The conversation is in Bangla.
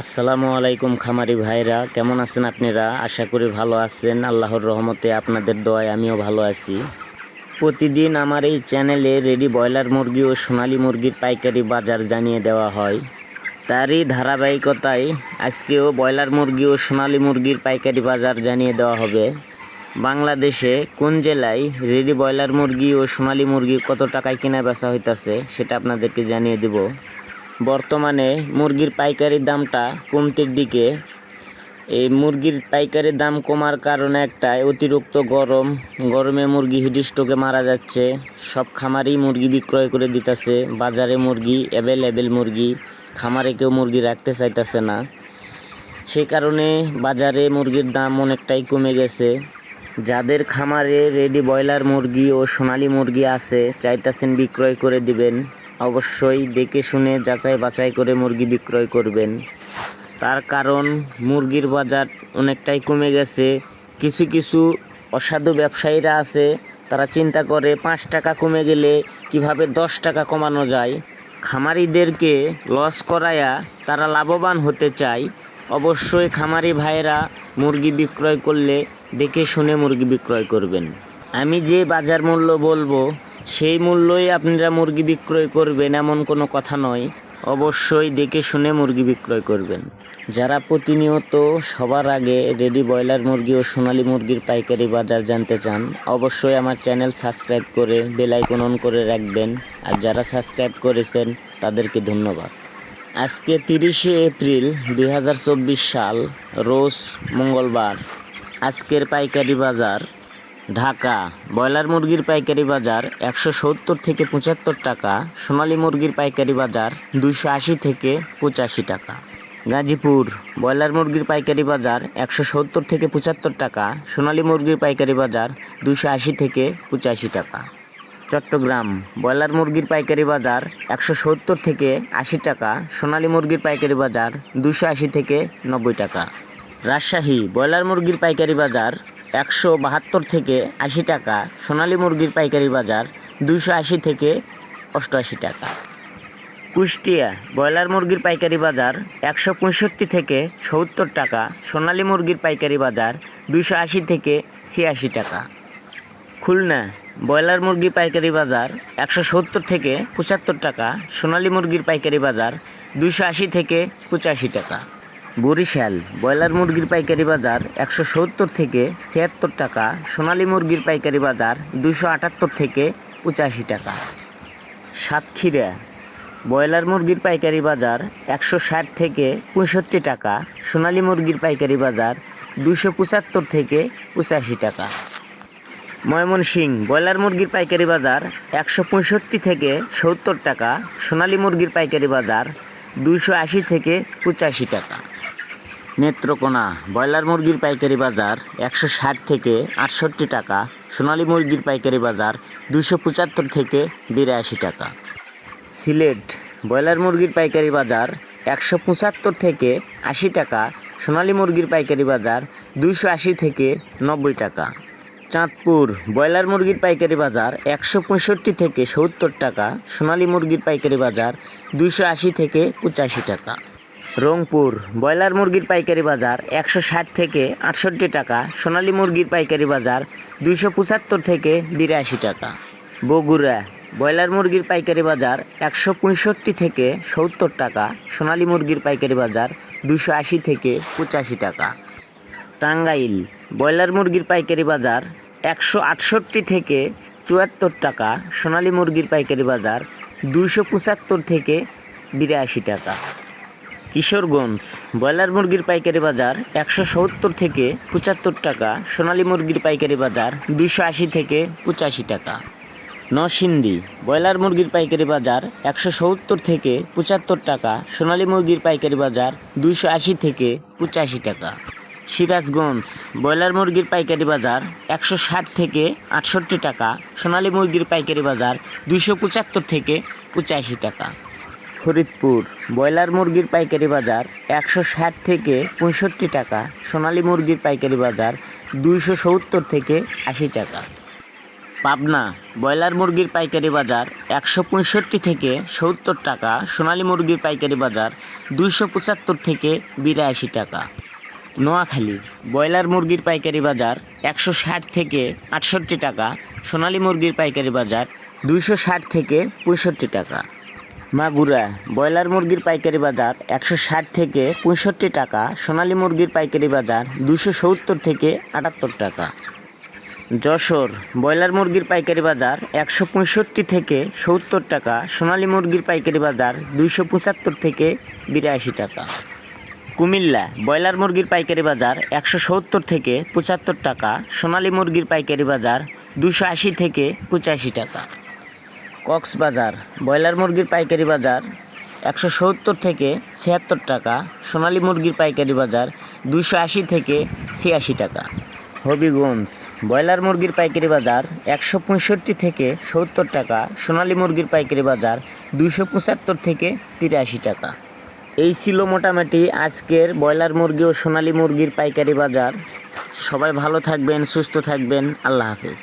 আসসালামু আলাইকুম খামারি ভাইরা, কেমন আছেন আপনারা? আশা করি ভালো আছেন। আল্লাহর রহমতে আপনাদের দোয়ায় আমিও ভালো আছি। প্রতিদিন আমার এই চ্যানেলে রেডি ব্রয়লার মুরগি ও সোনালী মুরগির পাইকারি বাজার জানিয়ে দেওয়া হয়। তারই ধারাবাহিকতায় আজকেও ব্রয়লার মুরগি ও সোনালী মুরগির পাইকারি বাজার জানিয়ে দেওয়া হবে। বাংলাদেশে কোন জেলায় রেডি ব্রয়লার মুরগি ও সোনালী মুরগি কত টাকায় কেনা বেচা হইতাছে, সেটা আপনাদেরকে জানিয়ে দেব। বর্তমানে মুরগির পাইকারির দামটা কমতির দিকে। এই মুরগির পাইকারির দাম কমার কারণে একটা অতিরিক্ত গরম, গরমে মুরগি হিডিস্টোকে মারা যাচ্ছে। সব খামারেই মুরগি বিক্রয় করে দিতেছে। বাজারে মুরগি অ্যাভেলেবেল মুরগি, খামারে কেউ মুরগি রাখতে চাইতেছে না। সেই কারণে বাজারে মুরগির দাম অনেকটাই কমে গেছে। যাদের খামারে রেডি ব্রয়লার মুরগি ও সোনালি মুরগি আছে, চাইতেছেন বিক্রয় করে দিবেন। অবশ্যই দেখে শুনে যাচাই বাছাই করে মুরগি বিক্রয় করবেন। তার কারণ, মুরগির বাজার অনেকটাই কমে গেছে। কিছু কিছু অসাধু ব্যবসায়ীরা আছে, তারা চিন্তা করে পাঁচ টাকা কমে গেলে কীভাবে দশ টাকা কমানো যায়। খামারিদেরকে লস করায়া তারা লাভবান হতে চায়। অবশ্যই খামারি ভাইয়েরা মুরগি বিক্রয় করলে দেখে শুনে মুরগি বিক্রয় করবেন। আমি যে বাজার মূল্য বলব সেই মূল্যই আপনারা মুরগি বিক্রয় করবেন এমন কোনো কথা নয়। অবশ্যই দেখে শুনে মুরগি বিক্রয় করবেন। যারা প্রতিনিয়ত সবার আগে রেডি ব্রয়লার মুরগি ও সোনালী মুরগির পাইকারি বাজার জানতে চান, অবশ্যই আমার চ্যানেল সাবস্ক্রাইব করে বেল আইকন অন করে রাখবেন। আর যারা সাবস্ক্রাইব করেছেন, তাদেরকে ধন্যবাদ। আজকে তিরিশে এপ্রিল দু হাজার চব্বিশ সাল, রোজ মঙ্গলবার। আজকের পাইকারি বাজার ঢাকা, ব্রয়লার মুরগির পাইকারি বাজার একশো সত্তর থেকে পঁচাত্তর টাকা, সোনালী মুরগির পাইকারি বাজার দুইশো আশি থেকে পঁচাশি টাকা। গাজীপুর, ব্রয়লার মুরগির পাইকারি বাজার একশো সত্তর থেকে পঁচাত্তর টাকা, সোনালী মুরগির পাইকারি বাজার দুইশো আশি থেকে পঁচাশি টাকা। চট্টগ্রাম, ব্রয়লার মুরগির পাইকারি বাজার একশো সত্তর থেকে আশি টাকা, সোনালী মুরগির পাইকারি বাজার দুশো আশি থেকে নব্বই টাকা। রাজশাহী, ব্রয়লার মুরগির পাইকারি বাজার একশো বাহাত্তর থেকে আশি টাকা, সোনালী মুরগির পাইকারি বাজার দুশো আশি থেকে অষ্টআশি টাকা। কুষ্টিয়া, ব্রয়লার মুরগির পাইকারি বাজার একশো পঁয়ষট্টি থেকে সত্তর টাকা, সোনালী মুরগির পাইকারি বাজার দুশো আশি থেকে ছিয়াশি টাকা। খুলনা, ব্রয়লার মুরগি পাইকারি বাজার একশো সত্তর থেকে পঁচাত্তর টাকা, সোনালী মুরগির পাইকারি বাজার দুশো আশি থেকে পঁচাশি টাকা। বরিশাল, ব্রয়লার মুরগির পাইকারি বাজার একশো সত্তর থেকে ছিয়াত্তর টাকা, সোনালী মুরগির পাইকারি বাজার দুশো আটাত্তর থেকে পঁচাশি টাকা। সাতক্ষীরা, ব্রয়লার মুরগির পাইকারি বাজার একশো ষাট থেকে পঁয়ষট্টি টাকা, সোনালী মুরগির পাইকারি বাজার দুশো পঁচাত্তর থেকে পঁচাশি টাকা। ময়মনসিং, ব্রয়লার মুরগির পাইকারি বাজার একশো পঁয়ষট্টি থেকে সত্তর টাকা, সোনালী মুরগির পাইকারি বাজার দুইশো আশি থেকে পঁচাশি টাকা। নেত্রকোনা ব্রয়লার মুরগির পাইকারি বাজার একশো ষাট থেকে আটষট্টি টাকা, সোনালী মুরগির পাইকারি বাজার দুইশো পঁচাত্তর থেকে বিরাশি টাকা। সিলেট ব্রয়লার মুরগির পাইকারি বাজার একশো পঁচাত্তর থেকে আশি টাকা, সোনালী মুরগির পাইকারি বাজার দুইশো আশি থেকে নব্বই টাকা। চাঁদপুর ব্রয়লার মুরগির পাইকারি বাজার একশো পঁয়ষট্টি থেকে সত্তর টাকা, সোনালী মুরগির পাইকারি বাজার দুইশো আশি থেকে পঁচাশি টাকা। রংপুর, ব্রয়লার মুরগির পাইকারি বাজার একশো ষাট থেকে আটষট্টি টাকা, সোনালী মুরগির পাইকারি বাজার দুইশো পঁচাত্তর থেকে বিরাশি টাকা। বগুড়া, ব্রয়লার মুরগির পাইকারি বাজার একশো পঁয়ষট্টি থেকে সত্তর টাকা, সোনালী মুরগির পাইকারি বাজার দুশো আশি থেকে পঁচাশি টাকা। টাঙ্গাইল, ব্রয়লার মুরগির পাইকারি বাজার একশো আটষট্টি থেকে চুয়াত্তর টাকা, সোনালী মুরগির পাইকারি বাজার দুইশো পঁচাত্তর থেকে বিরাশি টাকা। কিশোরগঞ্জ, ব্রয়লার মুরগির পাইকারি বাজার একশো সত্তর থেকে পঁচাত্তর টাকা, সোনালী মুরগির পাইকারি বাজার দুইশো আশি থেকে পঁচাশি টাকা। নরসিংদী, ব্রয়লার মুরগির পাইকারি বাজার একশো সত্তর থেকে পঁচাত্তর টাকা, সোনালী মুরগির পাইকারি বাজার দুইশো আশি থেকে পঁচাশি টাকা। সিরাজগঞ্জ, ব্রয়লার মুরগির পাইকারি বাজার একশো ষাট থেকে আটষট্টি টাকা, সোনালী মুরগির পাইকারি বাজার দুশো পঁচাত্তর থেকে পঁচাশি টাকা। ফরিদপুর, ব্রয়লার মুরগির পাইকারি বাজার একশো ষাট থেকে পঁয়ষট্টি টাকা, সোনালী মুরগির পাইকারি বাজার দুইশো সত্তর থেকে আশি টাকা। পাবনা, ব্রয়লার মুরগির পাইকারি বাজার একশো পঁয়ষট্টি থেকে সত্তর টাকা, সোনালী মুরগির পাইকারি বাজার দুইশো পঁচাত্তর থেকে বিরাশি টাকা। নোয়াখালী, ব্রয়লার মুরগির পাইকারি বাজার একশো ষাট থেকে আটষট্টি টাকা, সোনালী মুরগির পাইকারি বাজার দুইশো ষাট থেকে পঁয়ষট্টি টাকা। মাগুরা ব্রয়লার মুরগির পাইকারি বাজার একশো ষাট থেকে পঁয়ষট্টি টাকা, সোনালী মুরগির পাইকারি বাজার দুশো সত্তর থেকে আটাত্তর টাকা। যশোর, ব্রয়লার মুরগির পাইকারি বাজার একশো পঁয়ষট্টি থেকে সত্তর টাকা, সোনালী মুরগির পাইকারি বাজার দুইশো পঁচাত্তর থেকে বিরাশি টাকা। কুমিল্লা, ব্রয়লার মুরগির পাইকারি বাজার একশো সত্তর থেকে পঁচাত্তর টাকা, সোনালী মুরগির পাইকারি বাজার দুশো আশি থেকে পঁচাশি টাকা। কক্সবাজার, ব্রয়লার মুরগির পাইকারি বাজার একশো সত্তর থেকে ছিয়াত্তর টাকা, সোনালী মুরগির পাইকারি বাজার দুশো আশি থেকে ছিয়াশি টাকা। হবিগঞ্জ, ব্রয়লার মুরগির পাইকারি বাজার একশো পঁয়ষট্টি থেকে সত্তর টাকা, সোনালী মুরগির পাইকারি বাজার দুশো পঁচাত্তর থেকে তিরাশি টাকা। এই ছিল মোটামুটি আজকের ব্রয়লার মুরগি ও সোনালী মুরগির পাইকারি বাজার। সবাই ভালো থাকবেন, সুস্থ থাকবেন। আল্লাহ হাফেজ।